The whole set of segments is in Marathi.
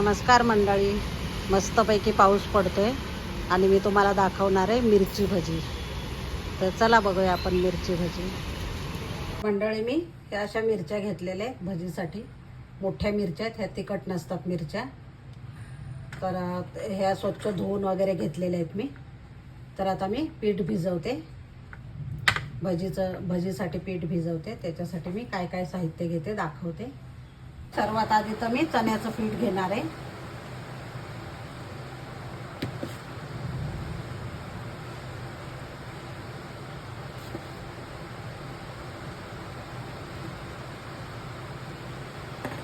नमस्कार मंडळी. मस्तपैकी पाऊस पडतोय आणि मी तुम्हाला दाखवणार आहे मिरची भजी. तर चला बघूया आपण मिरची भजी. मंडळी मी ह्या अशा मिरच्या घेतलेल्या आहेत भजीसाठी. मोठ्या मिरच्या आहेत ह्या तिखट नसतात मिरच्या. तर ह्या स्वच्छ धुवून वगैरे घेतलेल्या आहेत मी. तर आता मी पीठ भिजवते. भजीचं भजीसाठी पीठ भिजवते. त्याच्यासाठी मी काय काय साहित्य घेते दाखवते. सर्वात आधी तर मी चण्याचं पीठ घेणार आहे.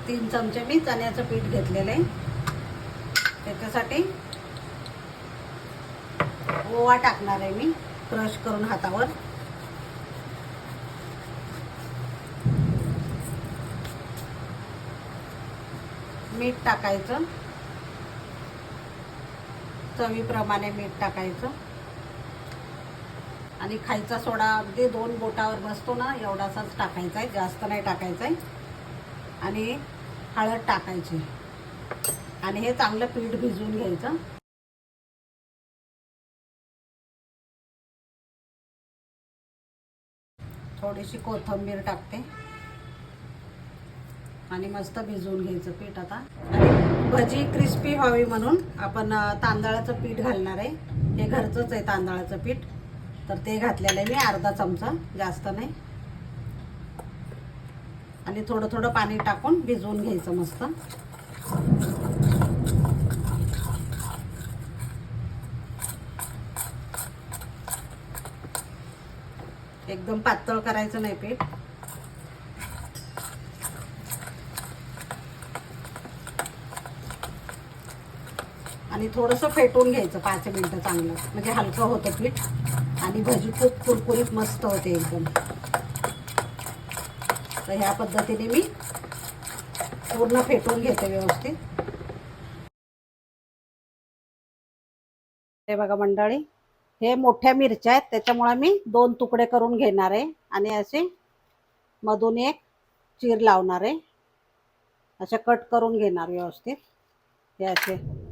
तीन चमचे मी चण्याचं पीठ घेतलेलं आहे. त्याच्यासाठी ओवा टाकणार आहे मी क्रश करून हातावर. मीठ टाकायचं. चवीप्रमाणे मीठ टाकायचं. आणि खायचा सोडा अगदी दोन बोटावर बसतो ना एवढासाच टाकायचा आहे जास्त नाही टाकायचा आहे. आणि हळद टाकायची. आणि हे चांगलं पीठ भिजवून घ्यायचं. थोडीशी कोथिंबीर टाकते. आणि मस्त भिजवून घ्यायचं पीठ आता. आणि भजी क्रिस्पी व्हावी म्हणून आपण तांदळाचं पीठ घालणार आहे. हे घरचंच आहे तांदळाचं पीठ. तर ते घातलेलं आहे मी अर्धा चमचा. जास्त नाही. आणि थोडं थोडं पाणी टाकून भिजवून घ्यायचं मस्त. एकदम पातळ करायचं नाही पीठ. आणि थोडंसं फेटून घ्यायचं पाच मिनटं चांगलं. म्हणजे हलकं होतं पीठ. आणि भजी खूप कुरकुरीत मस्त होते एकदम. तर ह्या पद्धतीने मी पूर्ण फेटून घेते व्यवस्थित. हे बघा मंडळी हे मोठ्या मिरच्या आहेत. त्याच्यामुळे मी दोन तुकडे करून घेणार आहे. आणि असे मधून एक चीर लावणार आहे. अशा कट करून घेणार व्यवस्थित. हे असे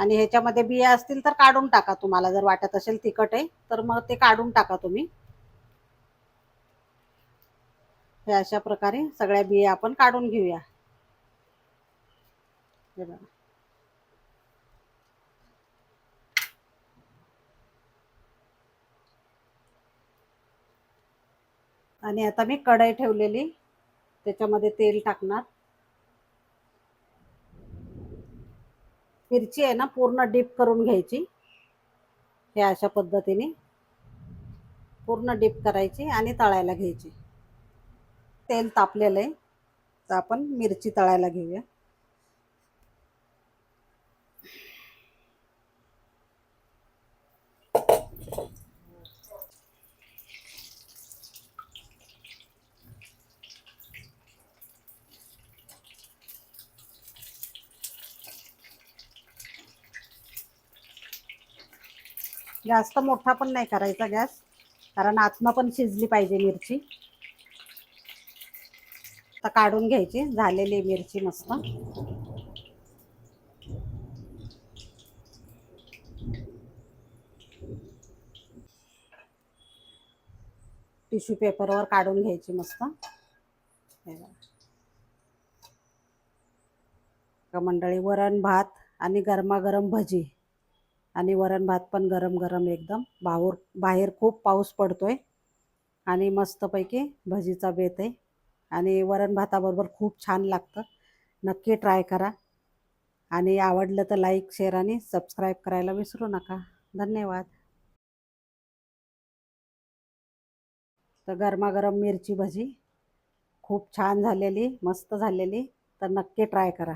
आणि ह्याच्यामध्ये बिया असतील तर काढून टाका तुम्हाला. जर वाटत असेल तिखट आहे तर मग ते काढून टाका तुम्ही. हे अशा प्रकारे सगळ्या बिया आपण काढून घेऊया. हे बघा. आणि आता मी कढई ठेवलेली. त्याच्यामध्ये तेल टाकणार. मिरची आहे ना पूर्ण डीप करून घ्यायची. हे अशा पद्धतीने पूर्ण डीप करायची आणि तळायला घ्यायची. तेल तापलेलं आहे तर आपण मिरची तळायला घेऊया. जास्त मोठा पण नाही करायचा गॅस कारण आतनं पण शिजली पाहिजे मिरची. आता काढून घ्यायची झालेली मिरची मस्त. टिश्यू पेपरवर काढून घ्यायची मस्त. मंडळी वरण भात आणि गरमागरम भजी. आणि वरण भात पण गरम गरम एकदम. बाहेर बाहेर खूप पाऊस पडतो आहे आणि मस्तपैकी भजीचा बेत आहे. आणि वरण भाताबरोबर खूप छान लागतं. नक्की ट्राय करा. आणि आवडलं तर लाईक शेअर आणि सबस्क्राईब करायला विसरू नका. धन्यवाद. तर गरमागरम मिरची भजी खूप छान झालेली मस्त झालेली. तर नक्की ट्राय करा.